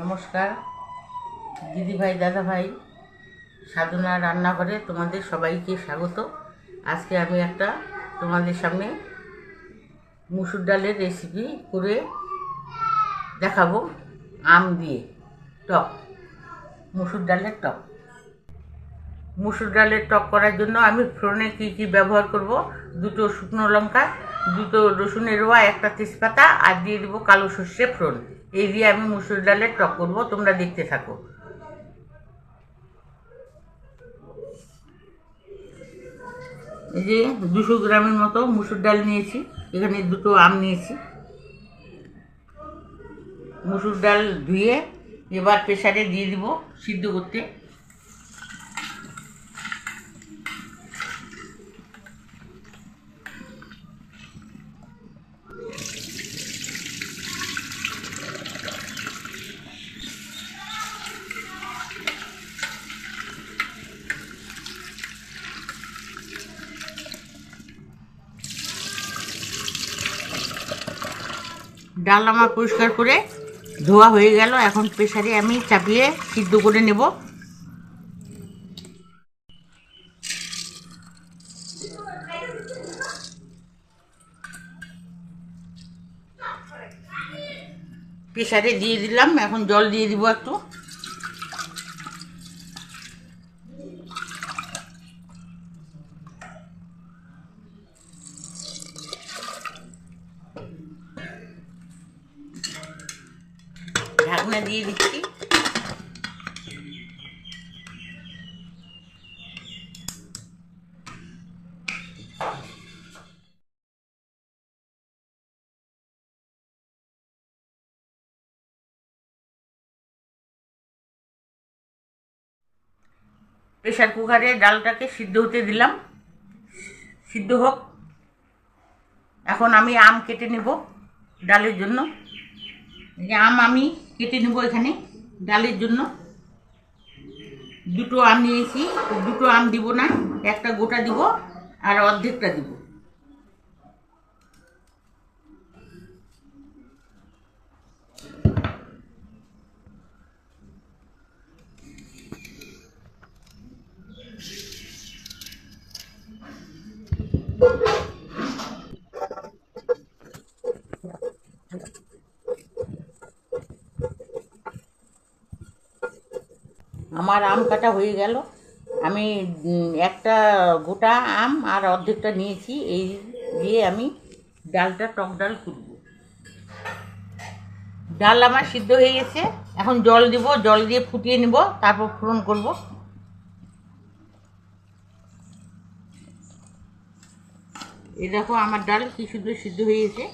নমস্কার। দিদি ভাই দাদা ভাই সাধনা রান্নাঘরে তোমাদের সবাইকে স্বাগত। আজকে আমি একটা তোমাদের সামনে মুসুর ডালের রেসিপি করে দেখাবো। আম দিয়ে, টক, মুসুর ডালের টক। মুসুর ডালের টক করার জন্য আমি ফোড়নে কী কী ব্যবহার করব? দুটো শুকনো লঙ্কা দুটো রসুনের রোয়া একটা তেজপাতা, আর দিয়ে দেবো কালো সর্ষে ফোড়ন। এই দিয়ে আমি মুসুর ডালের টক করব, তোমরা দেখতে থাকো। এই যে দুশো গ্রামের মতো মুসুর ডাল নিয়েছি, এখানে দুটো আম নিয়েছি। মুসুর ডাল ধুয়ে এবার প্রেসারে দিয়ে দিব সিদ্ধ করতে। ডাল আমার পরিষ্কার করে ধোয়া হয়ে গেল। এখন প্রেশারে আমি চাপিয়ে সিদ্ধ করে নেব। প্রেশারে দিয়ে দিলাম। এখন জল দিয়ে দিব একটু। ঢাকনা দিয়ে দিচ্ছি। প্রেশার কুকারে ডালটাকে সিদ্ধ হতে দিলাম। সিদ্ধ হোক। এখন আমি আম কেটে নেব ডালের জন্য। আম আমি কেটে নেব এখানে ডালের জন্য। দুটো আম নিয়েছি, দুটো আম দিব না, একটা গোটা দিব আর অর্ধেকটা দিব। আমার আম কাটা হয়ে গেল। আমি একটা গোটা আম আর অর্ধেকটা নিয়েছি। এই দিয়ে আমি ডালটা, টক ডাল করব ডাল আমার সিদ্ধ হয়ে গেছে। এখন জল দিব, জল দিয়ে ফুটিয়ে নিব, তারপর ফোড়ন করব। এই দেখো আমার ডাল কি সুন্দর সিদ্ধ হয়ে গেছে।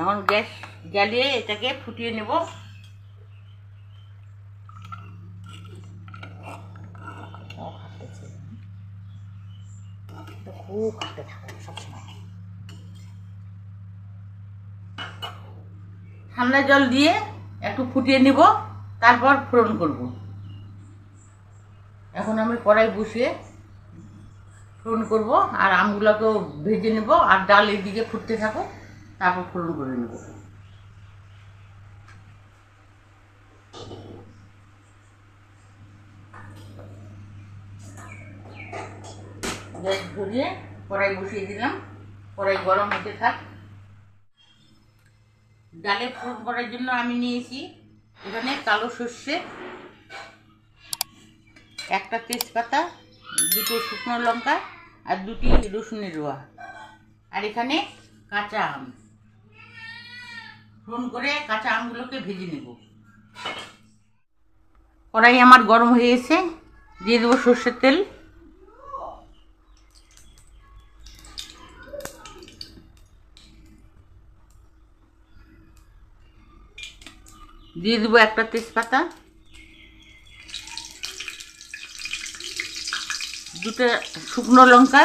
এখন গ্যাস জ্বালিয়ে এটাকে ফুটিয়ে নেব। ঠান্ডা জল দিয়ে একটু ফুটিয়ে নিব, তারপর ফোড়ন করব। এখন আমি কড়াই বসিয়ে ফোড়ন করব, আর আমগুলোকেও ভেজে নেব, আর ডাল এদিকে ফুটতে থাকো তারপর ফোড়ন করে নেব। গ্যাস ধরিয়ে কড়াই বসিয়ে দিলাম, কড়াই গরম হতে থাক। ডালে ফোড়ন করার জন্য আমি নিয়েছি এখানে কালো সর্ষে, একটা তেজপাতা, দুটো শুকনো লঙ্কা আর দুটি রসুনের রোয়া। আর এখানে কাঁচা আম। ফোন করে কাঁচা আমগুলোকে ভেজে নেব। কড়াই আমার গরম হয়ে গেছে। দিয়ে দেবো সর্ষের তেল। দিয়ে দেবো একটা তেজপাতা। দুটো শুকনো লঙ্কা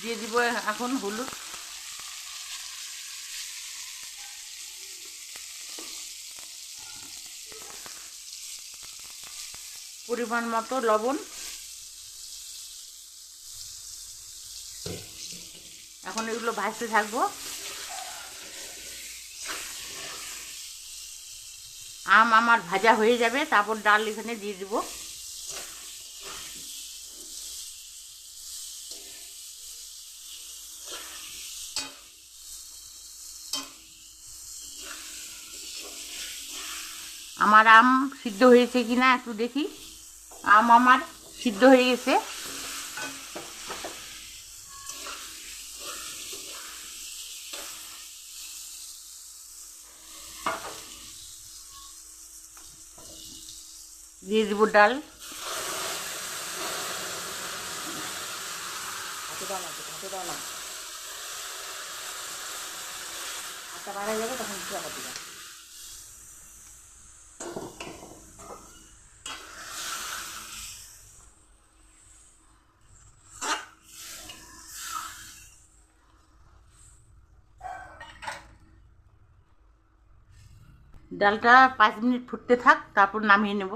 দিয়ে দিব এখন হলুদ। পরিমাণ মতো লবণ। এখন এগুলো ভাজতে থাকব। আম আমার ভাজা হয়ে যাবে, তারপর ডাল এখানে দিয়ে দিব। আমার আম সিদ্ধ হয়েছে কি না একটু দেখি। আম আমার সিদ্ধ হয়ে গেছে। দিয়ে ডাল। হাতটা বাড়া যাবে, তখন ডালটা পাঁচ মিনিট ফুটতে থাক তারপর নামিয়ে নেব।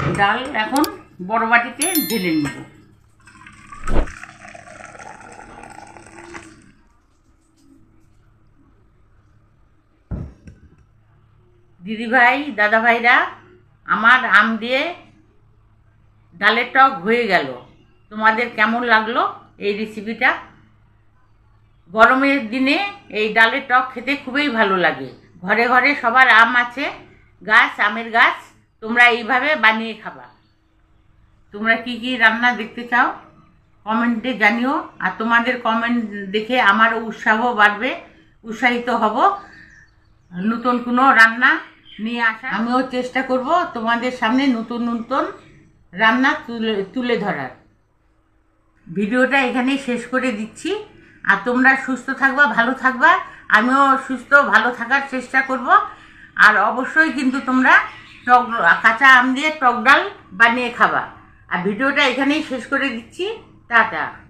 ডাল এখন বড় বাটিতে ঢেলে নেব। দিদিভাই, দাদাভাইরা, আমার আম দিয়ে ডালের টক হয়ে গেল। তোমাদের কেমন লাগল এই রেসিপিটা গরমের দিনে এই ডালের টক খেতে খুবই ভালো লাগে। ঘরে ঘরে সবার আম আছে, গাছ, আমের গাছ, তোমরা এইভাবে বানিয়ে খাবা। তোমরা কি কি রান্না দেখতে চাও? কমেন্টে জানিও। আর তোমাদের কমেন্ট দেখে আমারও উৎসাহ বাড়বে। উৎসাহিত হব। নতুন কোনো রান্না নিয়ে আমিও চেষ্টা করব তোমাদের সামনে নতুন নতুন রান্না তুলে তুলে ধরার। ভিডিওটা এখানেই শেষ করে দিচ্ছি। আর তোমরা সুস্থ থাকবা, ভালো থাকবা। আমিও সুস্থ, ভালো থাকার চেষ্টা করব। আর অবশ্যই কিন্তু তোমরা টক, কাঁচা আম দিয়ে টক ডাল বানিয়ে খাবা। আর ভিডিওটা এখানেই শেষ করে দিচ্ছি। টাটা।